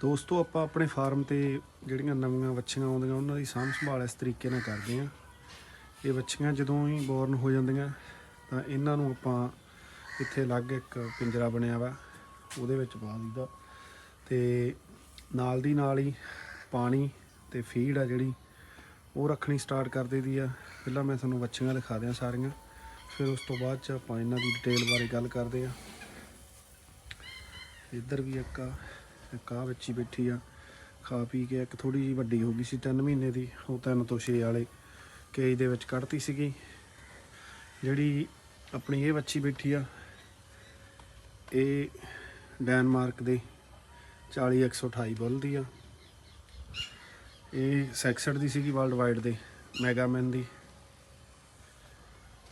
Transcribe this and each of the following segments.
ਦੋਸਤੋ, ਆਪਾਂ ਆਪਣੇ ਫਾਰਮ ਤੇ ਜਿਹੜੀਆਂ ਨਵੀਆਂ ਵੱਛੀਆਂ ਆਉਂਦੀਆਂ, ਉਹਨਾਂ ਦੀ ਸਾਂਭ ਸੰਭਾਲ ਇਸ ਤਰੀਕੇ ਨਾਲ ਕਰਦੇ ਆ ਇਹ ਵੱਛੀਆਂ ਜਦੋਂ ਹੀ ਬੋਰਨ ਹੋ ਜਾਂਦੀਆਂ, ਤਾਂ ਇਹਨਾਂ ਨੂੰ ਆਪਾਂ ਇੱਥੇ ਅਲੱਗ ਇੱਕ ਪਿੰਜਰਾ ਬਣਿਆ ਵਾ, ਉਹਦੇ ਵਿੱਚ ਪਾ ਦਿੰਦਾ ਤੇ ਨਾਲ ਦੀ ਨਾਲ ਹੀ ਪਾਣੀ ਤੇ ਫੀਡ ਆ ਜਿਹੜੀ, ਉਹ ਰੱਖਣੀ ਸਟਾਰਟ ਕਰ ਦੇਦੀ ਆ। ਪਹਿਲਾਂ ਮੈਂ ਤੁਹਾਨੂੰ ਵੱਛੀਆਂ ਦਿਖਾ ਦਿਆਂ ਸਾਰੀਆਂ, ਫਿਰ ਉਸ ਤੋਂ ਬਾਅਦ ਚ ਆਪਾਂ ਇਹਨਾਂ ਦੀ ਡਿਟੇਲ ਬਾਰੇ ਗੱਲ ਕਰਦੇ ਆ ਇੱਧਰ ਵੀ ਇੱਕ ਆ। ਇੱਕ ਆ ਬੱਚੀ ਬੈਠੀ ਆ, ਖਾ ਪੀ ਕੇ ਇੱਕ ਥੋੜੀ ਜਿਹੀ ਵੱਡੀ ਹੋ ਗਈ ਸੀ 3 ਮਹੀਨੇ ਦੀ, ਉਹ 3 ਤੋਂ 6 ਵਾਲੇ ਕੇਜ ਦੇ ਵਿੱਚ ਕੱਢਤੀ ਸੀਗੀ। ਜਿਹੜੀ ਆਪਣੀ ਇਹ ਬੱਚੀ ਬੈਠੀ ਆ, ਇਹ ਡੈਨਮਾਰਕ ਦੇ 40128 ਬੁੱਲ ਦੀ ਆ। ਇਹ ਸੈਕਸਡ ਦੀ ਸੀਗੀ ਵਰਲਡ ਵਾਈਡ ਦੇ, ਮੈਗਾਮੈਨ ਦੀ।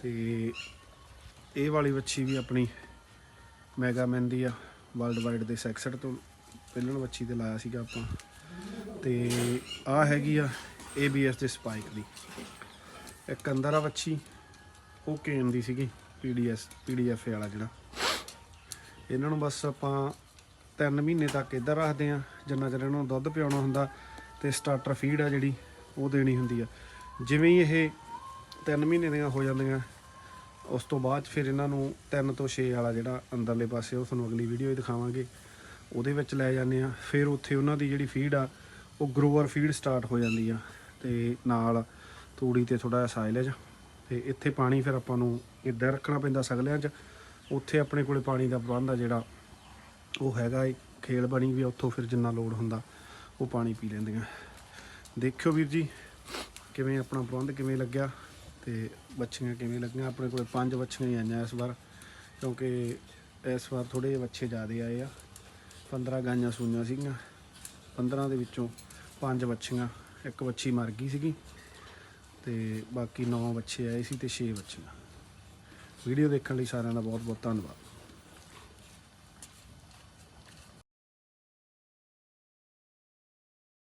ਤੇ ਇਹ ਵਾਲੀ ਵੱਛੀ ਵੀ ਆਪਣੀ ਮੈਗਾਮੈਨ ਦੀ ਆ, ਵਰਲਡ ਵਾਈਡ ਦੇ ਸੈਕਸਡ ਤੋਂ। ਪਹਿਲਣ ਵੱਛੀ ਤੇ ਲਾਇਆ ਸੀਗਾ ਆਪਾਂ। ਤੇ ਆ ਹੈਗੀ ਆ ABS ਦੇ ਸਪਾਈਕ ਦੀ। ਇੱਕ ਅੰਦਰ ਆ ਵੱਛੀ ਉਹ ਕੇਨ ਦੀ ਸੀਗੀ PDS PDF ਵਾਲਾ ਜਿਹੜਾ। ਇਹਨਾਂ ਨੂੰ ਬਸ ਆਪਾਂ 3 ਮਹੀਨੇ ਤੱਕ ਇੱਧਰ ਰੱਖਦੇ ਆ, ਜਿੰਨਾ ਚਿਰ ਇਹਨਾਂ ਨੂੰ ਦੁੱਧ ਪਿਆਉਣਾ ਹੁੰਦਾ ਤੇ ਸਟਾਰਟਰ ਫੀਡ ਆ ਜਿਹੜੀ, ਉਹ ਦੇਣੀ ਹੁੰਦੀ ਆ। ਜਿਵੇਂ ਹੀ ਇਹ 3 ਮਹੀਨੇ ਦੀਆਂ ਹੋ ਜਾਂਦੀਆਂ, ਉਸ ਤੋਂ ਬਾਅਦ 'ਚ ਫਿਰ ਇਹਨਾਂ ਨੂੰ 3 ਤੋਂ 6 ਵਾਲਾ ਜਿਹੜਾ ਅੰਦਰਲੇ ਪਾਸੇ, ਉਹ ਤੁਹਾਨੂੰ ਅਗਲੀ ਵੀਡੀਓ 'ਚ ਦਿਖਾਵਾਂਗੇ। ਉਹਦੇ ਵਿੱਚ ਲੈ ਜਾਂਦੇ ਆ। ਫਿਰ ਉੱਥੇ ਉਹਨਾਂ ਦੀ ਜਿਹੜੀ ਫੀਡ ਆ ਉਹ ਗਰੋਵਰ ਫੀਡ ਸਟਾਰਟ ਹੋ ਜਾਂਦੀ ਆ। ਤੇ ਨਾਲ ਤੂੜੀ ਤੇ ਥੋੜਾ ਜਿਹਾ ਸਾਇਲੇਜ ਤੇ ਇੱਥੇ ਪਾਣੀ ਫਿਰ ਆਪਾਂ ਨੂੰ ਇੱਦਾਂ ਰੱਖਣਾ ਪੈਂਦਾ ਸਗਲਿਆਂ 'ਚ। ਉੱਥੇ ਆਪਣੇ ਕੋਲੇ ਪਾਣੀ ਦਾ ਪ੍ਰਬੰਧ ਆ ਜਿਹੜਾ ਉਹ ਹੈਗਾ ਏ। ਖੇਲ ਬਣੀ ਵੀ ਆ, ਉੱਥੋਂ ਫਿਰ ਜਿੰਨਾ ਲੋੜ ਹੁੰਦਾ ਉਹ ਪਾਣੀ ਪੀ ਲੈਂਦੀਆਂ। ਦੇਖਿਓ ਵੀਰ ਜੀ ਕਿਵੇਂ ਆਪਣਾ ਪ੍ਰਬੰਧ ਕਿਵੇਂ ਲੱਗਿਆ ਤੇ ਬੱਚੀਆਂ ਕਿਵੇਂ ਲੱਗੀਆਂ। ਆਪਣੇ ਕੋਲੇ ਪੰਜ ਬੱਚੀਆਂ ਹੀ ਆਈਆਂ ਇਸ ਵਾਰ ਕਿਉਂਕਿ ਇਸ ਵਾਰ ਥੋੜੇ ਜਿਹੇ ਬੱਚੇ ਜ਼ਿਆਦੇ ਆਏ ਆ। 15 ਗਾਈਆਂ ਸੂਈਆਂ ਸੀਗੀਆਂ। 15 ਦੇ ਵਿੱਚੋਂ ਪੰਜ ਬੱਚੀਆਂ, ਇੱਕ ਬੱਚੀ ਮਰ ਗਈ ਸੀਗੀ ਤੇ ਬਾਕੀ 9 ਬੱਚੇ ਆਏ ਸੀ ਤੇ 6 ਬੱਚੀਆਂ। ਵੀਡੀਓ ਦੇਖਣ ਲਈ ਸਾਰਿਆਂ ਦਾ ਬਹੁਤ ਬਹੁਤ ਧੰਨਵਾਦ।